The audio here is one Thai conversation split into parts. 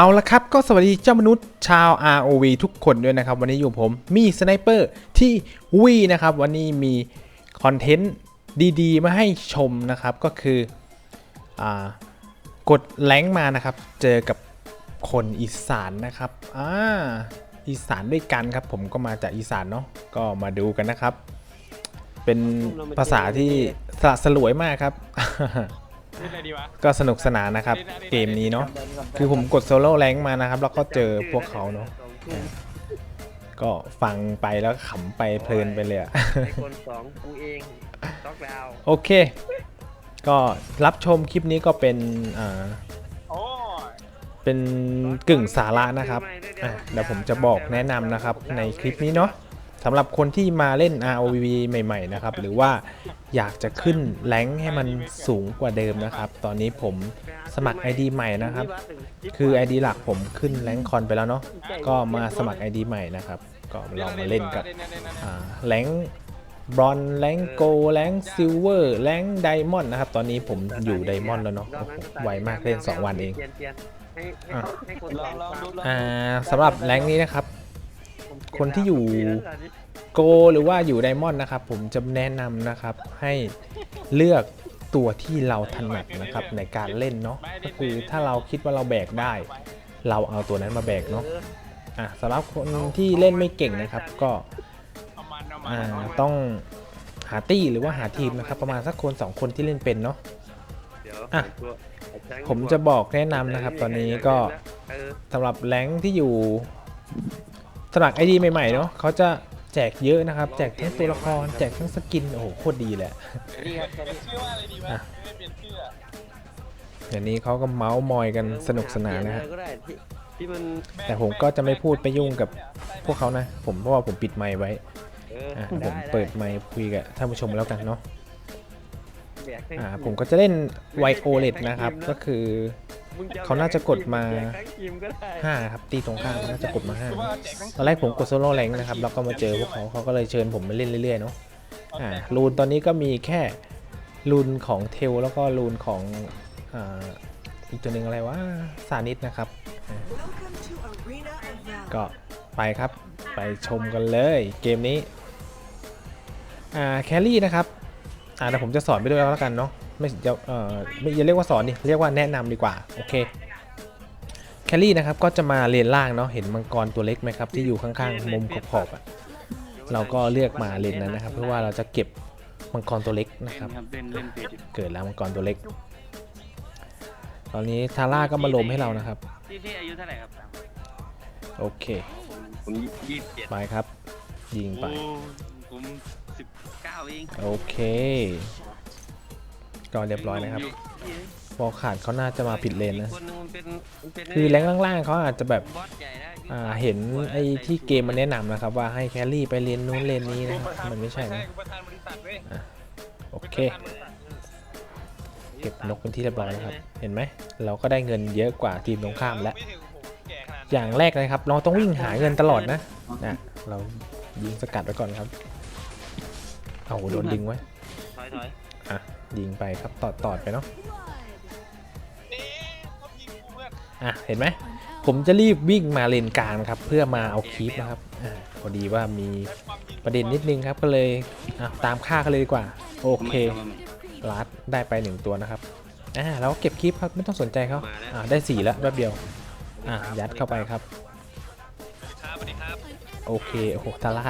เอาละครับ ก็สวัสดีเจ้ามนุษย์ชาว ROV ทุกคนด้วยนะครับ วันนี้อยู่ผมมีสไนเปอร์ที่วีนะครับ วันนี้มีคอนเทนต์ดีๆ มาให้ชมนะครับ ก็คืออากดแรงค์มานะครับ เจอกับคนอีสานนะครับอ่าอีสานด้วยกันครับ ผมก็มาจากอีสานเนาะก็มาดูกันนะครับ เป็นภาษาที่สละสลวยมากครับ เล่นอะไรดีวะก็สนุกสนานนะครับ เกมนี้เนาะคือผมกดโซโล่แรงค์มานะครับ แล้วก็เจอพวกเขาเนาะก็ฟังไปแล้วขำไปเพลินไปเลยอะ ไอคนสองกูเองล็อกดาวน์โอเค ก็รับชมคลิปนี้ก็เป็นอ่าโอ้ยเป็นกึ่งสาระนะครับอะเดี๋ยวผมจะบอกแนะนำนะครับในคลิปนี้เนาะ สำหรับคนที่มาเล่น ROV ใหม่ๆนะครับ หรือว่าอยากจะขึ้นแรงค์ให้มันสูงกว่าเดิมนะครับ ตอนนี้ผมสมัคร ID ใหม่นะครับ คือ ID หลักผมขึ้นแรงค์คอนไปแล้วเนาะ ก็มาสมัคร ID ใหม่นะครับ ก็ลองมาเล่นกับอ่าแรงบรอนแรงโกแรงซิลเวอร์แรงไดมอนด์นะครับ ตอนนี้ผมอยู่ไดมอนด์แล้วเนาะโอ้โหไวมากเล่น 2 วันเองปลี่ยนเปลี่ยนให้ให้อะให้คนลองลองดูลองอ่าสำหรับแรงนี้นะครับ คนที่อยู่โกหรือว่าอยู่ไดมอนด์นะครับ ผมจะแนะนำนะครับให้เลือกตัวที่เราถนัดนะครับในการเล่นเนาะก็คือถ้าเราคิดว่าเราแบกได้ เราเอาตัวนั้นมาแบกเนาะอะสำหรับคนที่เล่นไม่เก่งนะครับก็อ่าต้องหาตี้หรือว่าหาทีมนะครับ ประมาณสักคน 2 คนที่เล่นเป็นเนาะอะผมจะบอกแนะนำนะครับ ตอนนี้ก็สำหรับแรงที่อยู่ สมัครไอดีใหม่ๆเนาะเขาจะแจกเยอะนะครับ แจกทั้งตัวละคร แจกทั้งสกิน โอ้โหโคตรดีแหละดีครับเปลี่ยนชื่อว่าอะไรดีวะอะไม่เปลี่ยนชื่ออะอย่างนี้เขาก็เมาส์มอยกันสนุกสนานนะฮะเปลี่ยอไรก็ได้ที่ที่มันแต่ผมก็จะไม่พูดไปยุ่งกับพวกเขานะ ผมเพราะว่าผมปิดไมค์ไว้ เอออะผมได้เปิดไมค์คุยกับท่านผู้ชมแล้วกันเนาะแบกให้ อ่าผมก็จะเล่นไวโอเลตนะครับ ก็คือมึงเขาน่าจะกดมาแบกทั้งทีมก็ได้ห้าครับ ตีตรงข้ามน่าจะกดมาห้าคือว่าแจกทั้งตอนแรกผมกดโซโล่แรงนะครับ แล้วก็มาเจอพวกเขาเขาก็เลยเชิญผมมาเล่นเรื่อยๆเนาะอ่ารูนตอนนี้ก็มีแค่รูนของเทลแล้วก็รูนของอ่าอีกตัวหนึ่งอะไรวะซานิสนะครับอ่า Welcome to Arena of Valor. ก็ไปครับไปชมกันเลยเกมนี้อ่าแครี่นะครับ อ่าเดี๋ยวผมจะสอนไปด้วยแล้วกันเนาะไม่จะเอ่อไม่อย่าเรียกว่าสอนดิเรียกว่าแนะนำดีกว่าโอเคแคลรี่นะครับก็จะมาเลนล่างเนาะเห็นมังกรตัวเล็กไหมครับที่อยู่ข้างๆมุมขอบๆอะเราก็เลือกมาเลนนั้นนะครับ เพื่อว่าเราจะเก็บมังกรตัวเล็กนะครับเล่นเล่นเพจเกิดแล้วมังกรตัวเล็ก ตอนนี้ทาร่าก็มาลมให้เรานะครับพี่พี่อายุเท่าไหร่ครับโอเคผมยี่สิบเจ็ดไปครับ ยิงไปผมสิบ เก้าเองโอเค ก็เรียบร้อยนะครับพอขาดเขาน่าจะมาผิดเลนนะคนหนึงมันเป็นมันเป็นคือแรงล่างๆเขาอาจจะแบบบอสใหญ่นะอ่าเห็นไอ้ที่เกมมันแนะนำนะครับ ว่าให้แคลรี่ไปเลนนู้นเลนนี้นะครับมันไม่ใช่นะกูประธานบริษัทเว้ยโอเคกูประธานบริษัทเก็บนกเป็นที่เรียบร้อยแล้วครับ เห็นไหม เราก็ได้เงินเยอะกว่าทีมตรงข้ามแล้วไม่ถึงผมแก่ขนาดนั้นอย่างแรกเลยครับ เราต้องวิ่งหาเงินตลอดนะนะเรายิงสกัดไว้ก่อนครับ เอาโดนดึงไว้ถอยถอยอะยิงไปครับตอดตอดไปเนาะนี่เขายิงกูเพื่อนอะเห็นไหมผมจะรีบวิ่งมาเลนกลางครับ เพื่อมาเอาคีปนะครับอ่าพอดีว่ามีประเด็นนิดนึงครับก็เลยอะตามค่ากันเลยดีกว่า โอเคลัดได้ไปหนึ่งตัวนะครับอ่าเราก็เก็บคีปครับไม่ต้องสนใจเขาอ่าได้สี่แล้วแป๊บเดียวอะยัดเข้าไปครับครับสวัสดีครับโอเคโอ้โหทาร่า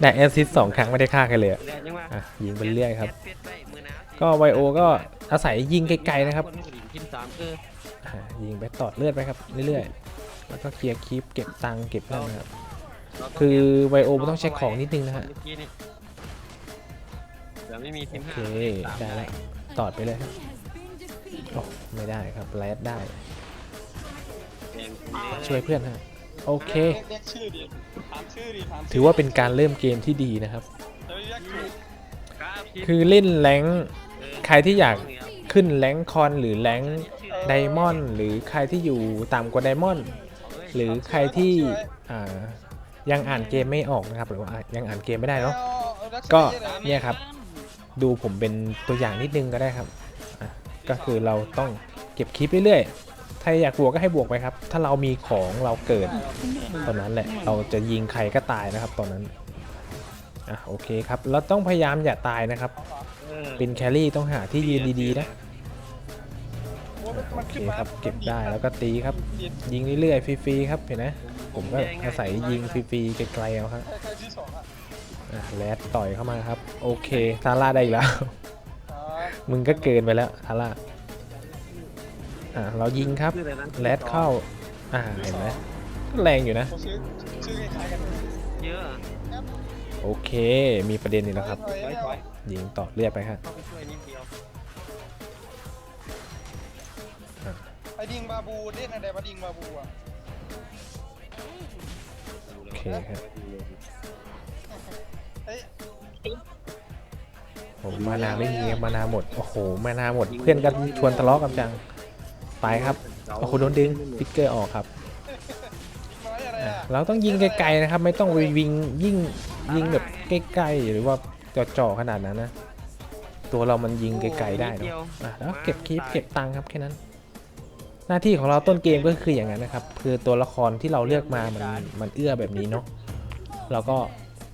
ไม่ได้มาครับได้แอสซิสต์สองครั้งไม่ได้ฆ่าใครเลยอะแรงจังวะอะยิงไปเรื่อยครับเฟสไปมือหนาวก็ไวโอก็อาศัยยิงไกลๆนะครับคนผู้หญิงกินสามเอออ่ายิงไปตอดเลือดไปครับเรื่อยๆแล้วก็เคลียร์คลิปเก็บตังค์เก็บนั่นนะครับ คือไวโอมันต้องเช็คของนิดนึงนะฮะเมื่อกี้นี่เดี๋ยวไม่มีทีมโอห้าเคได้แล้วตอดไปเลยครับโอ้ไม่ได้ครับแรดได้ ช่วยเพื่อนฮะ โอเค เรียกชื่อดิถามชื่อดิถามชื่ถือว่าเป็นการเริ่มเกมที่ดีนะครับเดี๋ยวเรียกถูกคือเล่นแรงค์ใครที่อยากขึ้นแรงค์คอนหรือแรงค์ไดมอนด์หรือใครที่อยู่ต่ำกว่าไดมอนด์หรือใครที่อ่ายังอ่านเกมไม่ออกนะครับหรือว่ายังอ่านเกมไม่ได้เนาะก็เนี่ยครับ ดูผมเป็นตัวอย่างนิดนึงก็ได้ครับอะก็คือเราต้องเก็บคลิปเรื่อย ถ้าอยากบวกก็ให้บวกไปครับ ถ้าเรามีของเราเกิดตอนนั้นแหละ เราจะยิงใครก็ตายนะครับตอนนั้น อะโอเคครับ เราต้องพยายามอย่าตายนะครับ เป็นแครี่ต้องหาที่ยืนดีๆนะโอเคครับ เก็บได้แล้วก็ตีครับ ยิงเรื่อยๆฟรีๆครับเห็นไหมผมก็อาศัยยิงฟรีๆไกลๆเอาครับอะแรดต่อยเข้ามาครับ โอเคทาร่าได้อีกแล้ว มึงก็เกินไปแล้วทาร่า อะเรายิงครับชื่ออะไรนะแรดเข้า อ่าเห็นไหมก็แรงอยู่นะเขาซื้อซื้อคล้ายๆกันเยอะอะโอเค มีประเด็นอีกแล้วครับถอยถอยถอยยิงต่อเลือดไปครับ เข้าไปช่วยนิดเดียวไอ้ดิงบาบูเล่นอะไรมาดิงบาบูอะโอเคครับ เอ้ยผมมานาไม่มีครับมานาหมด โอ้โห มานาหมด เพื่อนก็ชวนทะเลาะกันจัง ไปครับโอ้โหโดนดึงฟิกเกอร์ออกครับไม้อะไรอะอะเราต้องยิงไกลๆนะครับ ไม่ต้องไปยิงยิงยิงแบบใกล้ๆหรือว่าจ่อๆขนาดนั้นนะ ตัวเรามันยิงไกลๆได้เนอะอะแล้วเก็บคลิปเก็บตังค์ครับแค่นั้น หน้าที่ของเราต้นเกมก็คืออย่างนั้นนะครับ คือตัวละครที่เราเลือกมามันมันเอื้อแบบนี้เนาะเราก็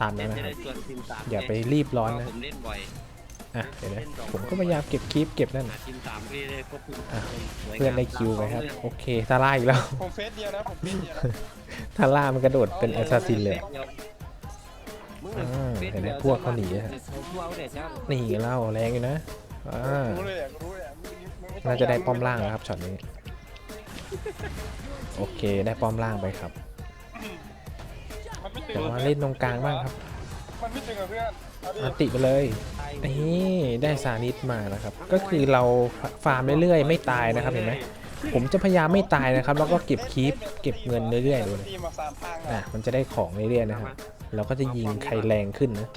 ตามเล่นั้นนจะนะคได้รับส่วนทีมสามอย่าไปรีบร้อนนะ ผมเล่นบ่อย อะเห็นไหมผมก็พยายามเก็บคลิปเก็บนั่นหาทีมสามพี่ได้ครบทุกอะ สวยงามเพื่อนได้คิวไปครับ โอเคทาร่าอีกแล้ว ผมเฟสเดียวนะ ผมเฟสเดียวนะทาร่ามันกระโดดเป็นแอสซัสซินเลยมึงอ่าฟซเห็นไหมดียวพวกเขาหนีอะเขาพวกเอาเด็ดใช่ไหมนี่เล่าแรงอยู่นะอ่ารู้เลยอะรู้เลยอะมึงมึงม่ต้องน่าจะได้ป้อมล่างแล้วครับช็อตนี้ โอเคได้ป้อมล่างไปครับมันไม่ตึงแต่ว่าเล่นตรงกลางบ้างครับ มันไม่ตึงกับเพื่อนเอาดิอันติไปเลยนี่ได้ซานิสมานะครับ ก็คือเราฟาร์มเรื่อยๆไม่ตายนะครับเห็นไหมผมจะพยายามไม่ตายนะครับ แล้วก็เก็บคีปเก็บเงินเรื่อยๆดูเลยตีมาสามทางอะอะมันจะได้ของเรื่อยๆนะครับเราก็จะยิงใครแรงขึ้นนะ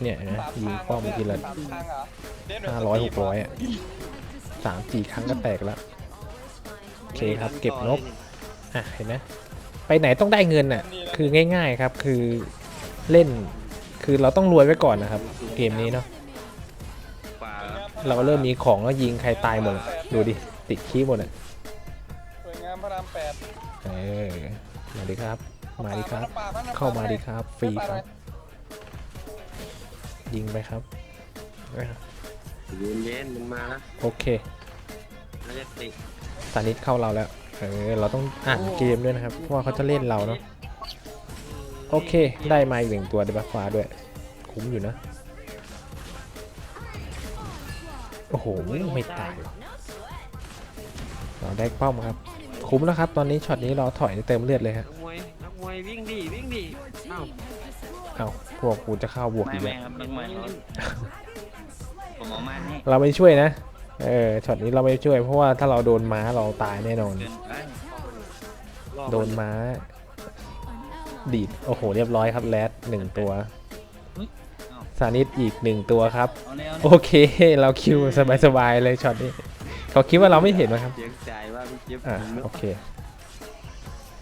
เนี่ยนะสามยิงทางป้อมทีละสามทางเหรอเล่นแบบห้าร้อยหกร้อยอะสามสี่ครั้งก็แตกแล้ว โอเคครับเก็บนก อะเห็นไหมไปไหนต้องได้เงินอะ คือง่าย ๆครับ คือ เล่น คือเราต้องรวยไว้ก่อนนะครับ เกมนี้เนาะกว่าเราเริ่มมีของแล้วยิงใครตายหมดอะดูดิติดคีย์หมดอะสวยงามพระรามแปดเออมาดิครับ มาดิครับปลปลเข้ามาดิครับ ฟรีปลาครับ ยิงไปครับอะเย็นเย็นๆมันมาแล้วโอเคแล้วจะติดตานิดเข้าเราแล้วเออเราต้องอ่านเกมด้วยนะครับเพราะว่าเขาจะเล่นเราเนาะ โอเค ได้มาอีกหนึ่งตัวเดบัฟฟ้าด้วย คุ้มอยู่นะ โอ้โห ไม่ตายว่ะเราได้ป้อมครับ คุ้มแล้วครับ ตอนนี้ช็อตนี้เราถอยเติมเลือดเลยครับนักมวยนักมวยวิ่งดิวิ่งดิเอ้าเอ้าพวกกูจะเข้าบวกไม่อีกไม่แล้วครับเป็นเหมือนรถผมเอามาให้เราไม่ช่วยนะ เออ ช็อตนี้เราไม่ช่วย เพราะว่าถ้าเราโดนม้าเราตายแน่นอนเกินไปรอบโดนม้า ดีด โอ้โห เรียบร้อยครับแรดหนึ่งตัวซานิดอีกหนึ่งตัวครับ เอาเลยเอาเลโอยเค เราคิวสบายๆเลยช็อตนี้ เขาคิดว่าเราไม่เห็นนะครับ เสียงใจว่าพี่เจี๊ยบอ่าผมนึกโอเค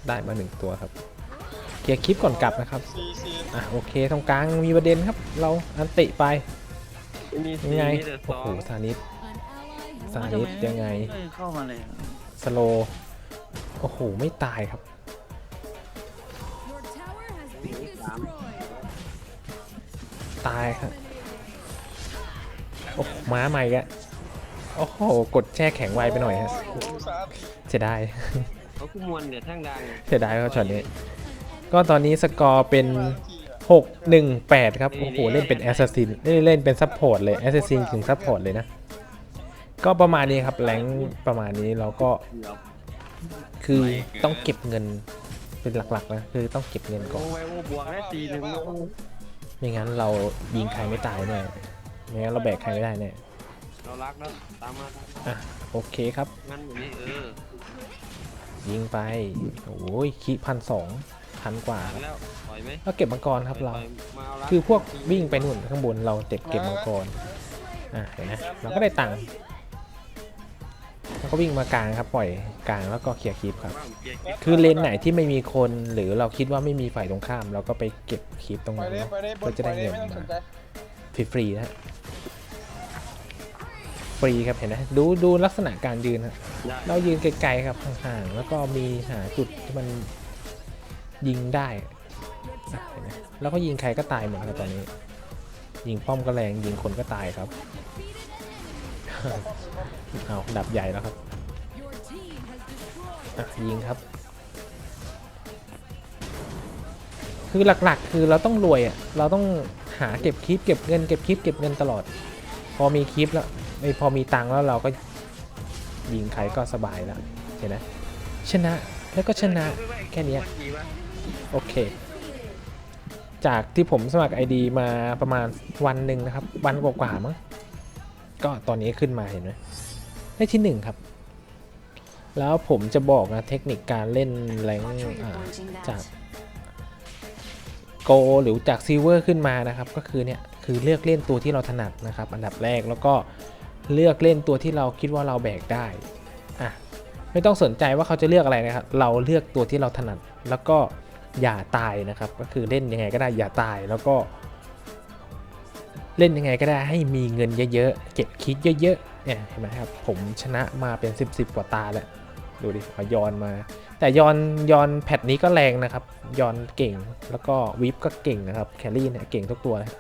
ได้มาหนึ่งตัวครับ เคลียร์คลิปก่อนกลับนะครับซีซีอะโอเคตรงกลางมีประเด็นครับ เราอันติไปมียังไงมีแต่ซโอ้อโหงซานิดซานิดยังไงเอ้ยเข้ามาเลย สโล โอ้โห ไม่ตายครับ ตายครับ โอ้โหม้าใหม่กะโอ้โห กดแช่แข็งไวไปหน่อยฮะโอ้โหสามเสียดายเขาคุ้มวนเดี๋ยวทั้งดังเสียดายครับช็อตนี้ ก็ตอนนี้สกอร์เป็นทีอะ6 1 8 ครับ โอ้โห เล่นเป็นแอสซัสซินเล่นเป็นซัพพอร์ตเลยแอสซัสซินถึงซัพพอร์ตเลยนะ ก็ประมาณนี้ครับ แรงประมาณนี้เราก็เดี๋ยวคือต้องเก็บเงิน เป็นหลักๆนะคือต้องเก็บเงินก่อน โอ้ไว้โอ้บวกได้ตีหนึ่งโอ้ไม่งั้นเรายิงใครไม่ตายแน่ไม่งั้นเราแบกใครไม่ได้แน่เรารักแล้วตามมาตามมาอะโอเคครับ งั้นอย่างนี้เออยิงไป โอ้ยคิพันสองพันกว่าตามครับแล้วปล่อยไหมก็เก็บมังกรครับเรา ปล่อยมาเอารักคือพวกวิ่งไปนู่นข้างบนเราเก็บเก็บมังกร อะเห็นไหมเราก็ได้ตังค์แล้ว ก็วิ่งมากลางครับ ปล่อยกลางแล้วก็เคลียร์คลิปครับ คือเลนไหนที่ไม่มีคนหรือเราคิดว่าไม่มีฝ่ายตรงข้าม เราก็ไปเก็บคลิปตรงไปนั้นเลยเนาะไปเลยบก็จะไปได้เลยเงินไม่ต้องสมานใจฟรีๆนะฮะฟรีครับเห็นไหมดูดูลักษณะการยืนครับเรายืนไกลๆครับห่างๆแล้วก็มีหาจุดที่มันยิงได้อะเห็นไหมแล้วก็ยิงใครก็ตายหมดครับตอนนี้ ยิงป้อมก็แรงยิงคนก็ตายครับ เอาดับใหญ่แล้วครับอะยิงครับ คือหลักๆ คือเราต้องรวยอะ เราต้องหาเก็บคลิปเก็บเงินเก็บคลิปเก็บเงินตลอด พอมีคลิปแล้วไม่พอมีตังค์แล้วเราก็ยิงใครก็สบายแล้วเห็นไหมชนะแล้วก็ชนะแค่เนี้ยโอเค จากที่ผมสมัคร ID มาประมาณวันหนึ่งนะครับ วันกว่าๆมั้งก็ตอนนี้ขึ้นมาเห็นไหม ได้ที่หนึ่งครับ แล้วผมจะบอกนะเทคนิคการเล่นแรงอ่าจากโกหรือจากซิลเวอร์ขึ้นมานะครับ ก็คือเนี่ยคือเลือกเล่นตัวที่เราถนัดนะครับ อันดับแรกแล้วก็เลือกเล่นตัวที่เราคิดว่าเราแบกได้อะไม่ต้องสนใจว่าเขาจะเลือกอะไรนะครับ เราเลือกตัวที่เราถนัด แล้วก็อย่าตายนะครับ ก็คือเล่นยังไงก็ได้อย่าตายแล้วก็ เล่นยังไงก็ได้ให้มีเงินเยอะๆเก็บคิดเยอะๆ เนี่ยเห็นไหมครับผมชนะมาเป็น 10บสกว่าตาแล้วดูดิเอายอนมา แต่ยอนยอนแพทนี้ก็แรงนะครับ ยอนเก่งแล้วก็วิปก็เก่งนะครับแคลรี่เนี่ยเก่งทุกตัวเลย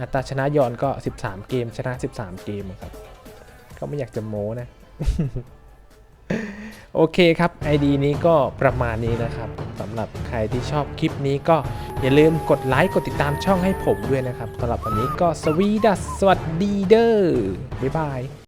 อัตราชนะยอนก็ 13 เกมชนะ 13 เกมครับ ก็ไม่อยากจะโม้นะ โอเคครับ ID นี้ก็ประมาณนี้นะครับสำหรับใครที่ชอบคลิปนี้ก็ อย่าลืมกดไลค์กดติดตามช่องให้ผมด้วยนะครับสำหรับวันนี้ก็สวีดัสสวัสดีเด้อบ๊ายบาย